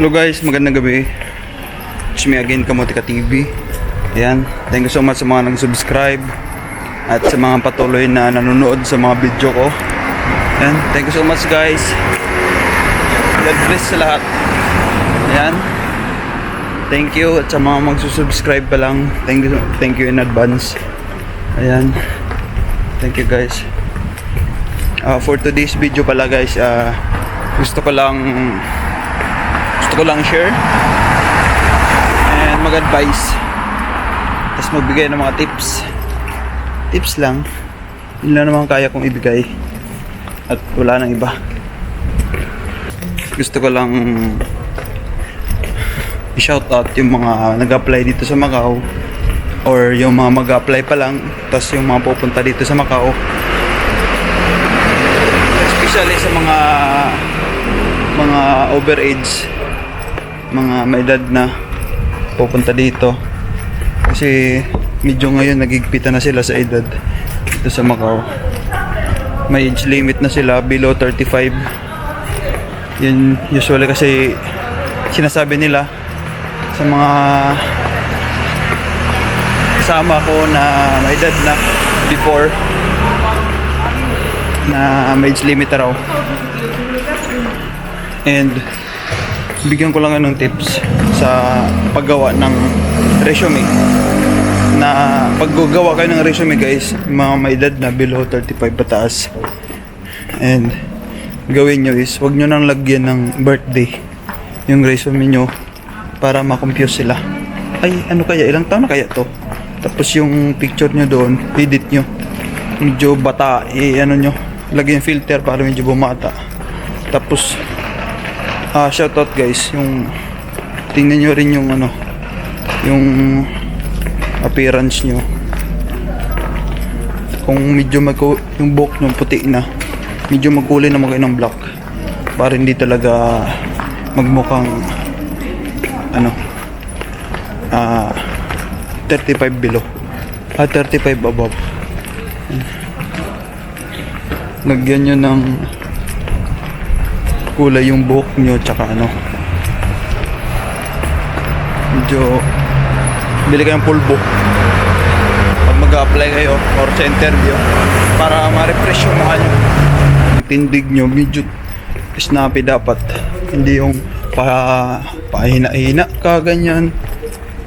Hello guys, magandang gabi. It's me again, Kamotika TV. Ayan, thank you so much sa mga nag-subscribe at sa mga patuloy na nanonood sa mga video ko. Ayan, thank you so much guys. God bless sa lahat. Ayan. Thank you at sa mga magsusubscribe pa lang. Thank you, thank you in advance. Ayan. Thank you guys. Uh, for today's video pala guys, uh, gusto ko lang gusto ko lang share. And mag-advise. Tapos magbigay ng mga tips. Tips lang. Yun lang naman kaya kong ibigay. At wala nang iba. Gusto ko lang i-shout out yung mga nag-apply dito sa Macau. Or yung mga mag-apply pa lang. Tapos yung mga pupunta dito sa Macau. Especially sa mga mga overage mga may edad na pupunta dito. Kasi medyo ngayon nagigpitan na sila sa edad dito sa Macau. May age limit na sila below 35 yun usually kasi sinasabi nila sa mga kasama ko na may edad na before na may age limit raw. And bigyan ko lang ng tips sa paggawa ng resume. Na paggagawa kayo ng resume guys mga may edad na below 35 pataas. And gawin nyo is wag nyo nang lagyan ng birthday yung resume nyo para makompuse sila. Ay ano kaya? Ilang taon na kaya to? Tapos yung picture nyo doon edit nyo. Medyo bata eh ano nyo? Lagyan filter para medyo bumata. Tapos ah shoutout guys. Yung tingnan nyo rin yung ano yung appearance nyo. Kung medyo mag yung buhok nyo puti na medyo magkulay naman kayo ng black para hindi talaga magmukhang ano ah 35 below. Ah 35 above. Lagyan nyo ng kulay yung buhok nyo tsaka ano. Medyo bili kayong pulbo pag mag-apply kayo or sa interview para ma-refresh yung mukha nyo. Tindig nyo medyo snappy dapat. Hindi yung pa pahina-hina ka ganyan.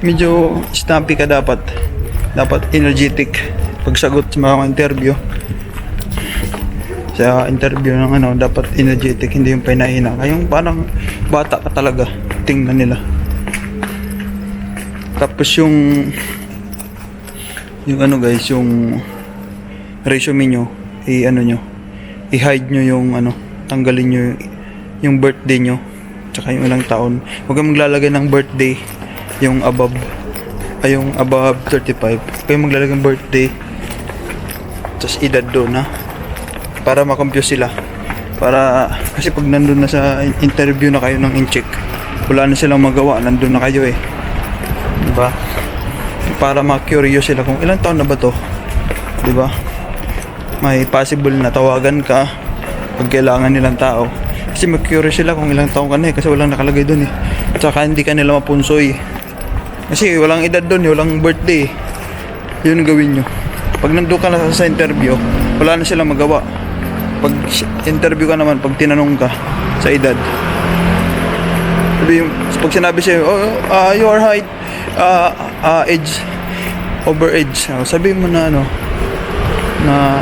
Medyo snappy ka dapat. Dapat energetic. Pagsagot sa mga interview sa interview ng ano dapat energetic hindi yung pinahina ka yung parang bata ka talaga. Tingnan nila. Tapos yung yung ano guys yung resume nyo i ano nyo i hide nyo yung ano tanggalin nyo yung, yung birthday nyo tsaka yung ilang taon. Huwag kang maglalagay ng birthday yung above ay yung above 35 kayo maglalagay ng birthday tapos edad doon ha para makompute sila. Para kasi pag nandun na sa interview na kayo ng incheck wala na silang magawa. Nandun na kayo eh. Diba? Para ma-curious sila kung ilang taon na ba to. Diba? May possible na tawagan ka pag kailangan nilang tao. Kasi ma-curious sila kung ilang taon ka na eh kasi walang nakalagay dun eh. Tsaka hindi ka nila mapunsoy. Kasi walang edad dun eh, walang birthday yun ang gawin nyo. Pag nandun ka na sa interview wala na silang magawa pag interview ka naman, pag tinanong ka sa edad, sabi yung, pag sinabi sa'yo, oh, uh, your height, uh, uh, age, over age, sabi mo na ano, na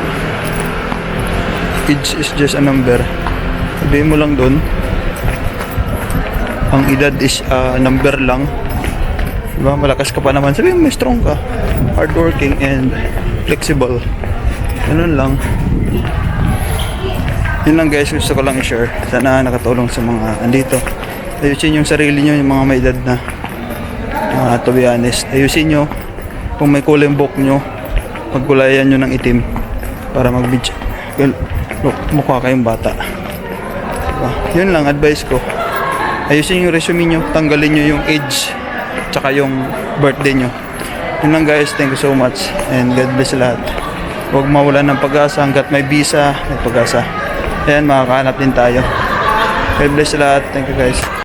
age is just a number. Sabihin mo lang doon, ang edad is uh, number lang. Diba? Malakas ka pa naman. Sabihin mo, may strong ka. Hardworking and flexible. Ganun lang. Yun lang guys, gusto ko lang i-share. Sana nakatulong sa mga andito. Ayusin yung sarili nyo, yung mga may edad na. Uh, to be honest. Ayusin nyo. Kung may kulay buhok nyo, pagkulayan nyo ng itim. Para mag well, look, mukha kayong bata. Diba? Yun lang, advice ko. Ayusin yung resume nyo, tanggalin nyo yung age, tsaka yung birthday nyo. Yun lang guys, thank you so much. And God bless lahat. Huwag mawalan ng pag-asa hanggat may visa, may pag-asa. Ayan, makakahanap din tayo. God bless lahat. Thank you guys.